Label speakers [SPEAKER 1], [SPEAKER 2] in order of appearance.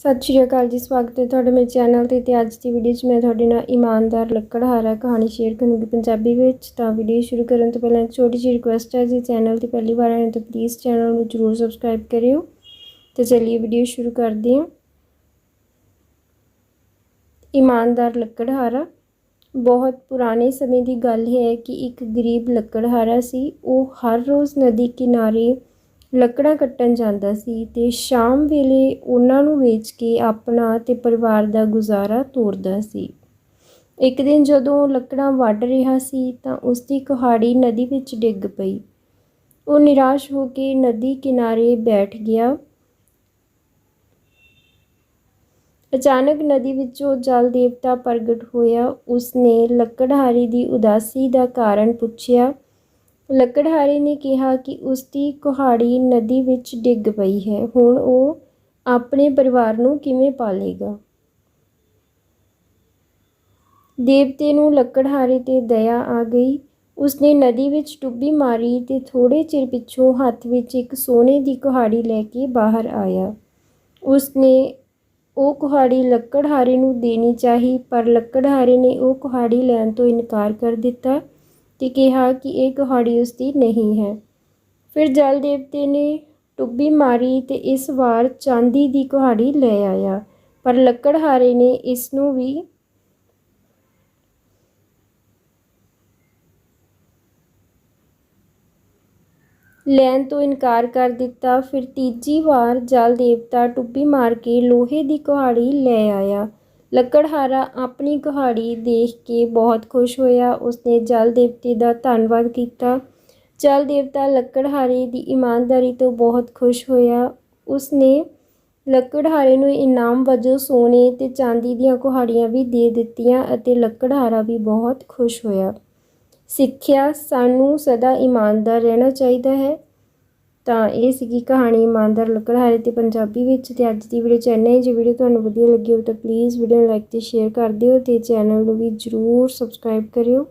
[SPEAKER 1] ਸਤਿ ਸ਼੍ਰੀ ਅਕਾਲ ਜੀ, ਸਵਾਗਤ ਹੈ ਤੁਹਾਡਾ ਮੇਰੇ ਚੈਨਲ ਤੇ ਤੇ ਅੱਜ ਦੀ ਵੀਡੀਓ 'ਚ ਮੈਂ ਤੁਹਾਡੇ ਨਾਲ ਇਮਾਨਦਾਰ ਲੱਕੜਹਾਰਾ ਕਹਾਣੀ ਸ਼ੇਅਰ ਕਰੂੰਗੀ। ਪੰਜਾਬੀ ਵਿੱਚ ਤਾਂ ਵੀਡੀਓ ਸ਼ੁਰੂ ਕਰਨ ਤੋਂ ਪਹਿਲਾਂ ਇੱਕ ਛੋਟੀ ਜਿਹੀ ਰਿਕੁਐਸਟ ਹੈ, ਜੀ ਚੈਨਲ ਤੇ ਪਹਿਲੀ ਵਾਰ ਆਏ ਤਾਂ ਪਲੀਜ਼ ਚੈਨਲ ਨੂੰ ਜਰੂਰ ਸਬਸਕ੍ਰਾਈਬ ਕਰਿਓ। ਤੇ ਚਲਿਏ ਵੀਡੀਓ ਸ਼ੁਰੂ ਕਰਦੇ ਹਾਂ। ਇਮਾਨਦਾਰ ਲੱਕੜਹਾਰਾ। ਬਹੁਤ ਪੁਰਾਣੇ ਸਮੇਂ ਦੀ ਗੱਲ ਹੈ ਕਿ ਇੱਕ ਗਰੀਬ ਲੱਕੜਹਾਰਾ ਸੀ। ਉਹ ਹਰ ਰੋਜ਼ ਨਦੀ ਕਿਨਾਰੇ ਲੱਕੜਾਂ ਕੱਟਣ ਜਾਂਦਾ ਸੀ ਤੇ ਸ਼ਾਮ ਵੇਲੇ ਉਹਨਾਂ ਨੂੰ ਵੇਚ ਕੇ ਆਪਣਾ ਤੇ ਪਰਿਵਾਰ ਦਾ ਗੁਜ਼ਾਰਾ ਤੋਰਦਾ ਸੀ। ਇੱਕ ਦਿਨ ਜਦੋਂ ਲੱਕੜਾਂ ਵੱਢ ਰਿਹਾ ਸੀ ਤਾਂ ਉਸ ਦੀ ਕੁਹਾੜੀ ਨਦੀ ਵਿੱਚ ਡਿੱਗ ਪਈ। ਉਹ ਨਿਰਾਸ਼ ਹੋ ਕੇ ਨਦੀ ਕਿਨਾਰੇ ਬੈਠ ਗਿਆ। ਅਚਾਨਕ ਨਦੀ ਵਿੱਚੋਂ ਜਲ ਦੇਵਤਾ ਪ੍ਰਗਟ ਹੋਇਆ। ਉਸਨੇ ਲੱਕੜਹਾਰੀ ਦੀ ਉਦਾਸੀ ਦਾ ਕਾਰਨ ਪੁੱਛਿਆ ਲੱਕੜਹਾਰੇ ਨੇ ਕਿਹਾ ਕਿ ਉਸ ਦੀ ਕੁਹਾੜੀ ਨਦੀ ਵਿੱਚ ਡਿੱਗ ਪਈ ਹੈ। ਹੁਣ ਉਹ ਆਪਣੇ ਪਰਿਵਾਰ ਨੂੰ ਕਿਵੇਂ ਪਾਲੇਗਾ? ਦੇਵਤੇ ਨੂੰ ਲੱਕੜਹਾਰੇ ਤੇ ਦਇਆ ਆ ਗਈ। ਉਸਨੇ ਨਦੀ ਵਿੱਚ ਡੁੱਬੀ ਮਾਰੀ ਤੇ ਥੋੜੇ ਚਿਰ ਪਿੱਛੋਂ ਹੱਥ ਵਿੱਚ ਇੱਕ ਸੋਨੇ ਦੀ ਕੁਹਾੜੀ ਲੈ ਕੇ ਬਾਹਰ ਆਇਆ। ਉਸਨੇ ਉਹ ਕੁਹਾੜੀ ਲੱਕੜਹਾਰੇ ਨੂੰ ਦੇਣੀ ਚਾਹੀ, ਪਰ ਲੱਕੜਹਾਰੇ ਨੇ ਉਹ ਕੁਹਾੜੀ ਲੈਣ ਤੋਂ ਇਨਕਾਰ ਕਰ ਦਿੱਤਾ। ਤੇ ਕਿਹਾ ਕਿ ਇਹ ਕੁਹਾੜੀ ਉਸਦੀ ਨਹੀਂ ਹੈ। ਫਿਰ ਜਲ ਦੇਵਤੇ ਨੇ ਟੁੱਬੀ ਮਾਰੀ ਤੇ ਇਸ ਵਾਰ ਚਾਂਦੀ ਦੀ ਕੁਹਾੜੀ ਲੈ ਆਇਆ। ਪਰ ਲੱਕੜਹਾਰੇ ਨੇ ਇਸ ਨੂੰ ਵੀ ਲੈਣ ਤੋਂ ਇਨਕਾਰ ਕਰ ਦਿੱਤਾ। ਫਿਰ ਤੀਜੀ ਵਾਰ ਜਲ ਦੇਵਤਾ ਟੁੱਬੀ ਮਾਰ ਕੇ ਲੋਹੇ ਦੀ ਕੁਹਾੜੀ ਲੈ ਆਇਆ। ਲੱਕੜਹਾਰਾ ਆਪਣੀ ਕੁਹਾੜੀ ਦੇਖ ਕੇ ਬਹੁਤ ਖੁਸ਼ ਹੋਇਆ। ਉਸਨੇ ਜਲ ਦੇਵਤੇ ਦਾ ਧੰਨਵਾਦ ਕੀਤਾ। ਜਲ ਦੇਵਤਾ ਲੱਕੜਹਾਰੇ ਦੀ ਇਮਾਨਦਾਰੀ ਤੋਂ ਬਹੁਤ ਖੁਸ਼ ਹੋਇਆ। ਉਸਨੇ ਲੱਕੜਹਾਰੇ ਨੂੰ ਇਨਾਮ ਵਜੋਂ ਸੋਨੇ ਤੇ ਚਾਂਦੀ ਦੀਆਂ ਕੁਹਾੜੀਆਂ ਵੀ ਦੇ ਦਿੱਤੀਆਂ ਅਤੇ ਲੱਕੜਹਾਰਾ ਵੀ ਬਹੁਤ ਖੁਸ਼ ਹੋਇਆ। ਸਿੱਖਿਆ ਸਾਨੂੰ ਸਦਾ ਇਮਾਨਦਾਰ ਰਹਿਣਾ ਚਾਹੀਦਾ ਹੈ। ਤਾਂ ਇਹ ਸੀਗੀ ਕਹਾਣੀ ਇਮਾਨਦਾਰ ਲੱਕੜਹਾਰੇ ਤੇ ਪੰਜਾਬੀ ਵਿੱਚ ਤੇ ਅੱਜ ਦੀ ਵੀਡੀਓ ਚ ਇੰਨਾ ਹੀ। ਜੇ ਵੀਡੀਓ ਤੁਹਾਨੂੰ ਵਧੀਆ ਲੱਗੀ ਹੋ ਤਾਂ ਪਲੀਜ਼ ਵੀਡੀਓ ਨੂੰ ਲਾਈਕ ਤੇ ਸ਼ੇਅਰ ਕਰ ਦਿਓ ਤੇ ਚੈਨਲ ਨੂੰ ਵੀ ਜਰੂਰ ਸਬਸਕ੍ਰਾਈਬ ਕਰਿਓ।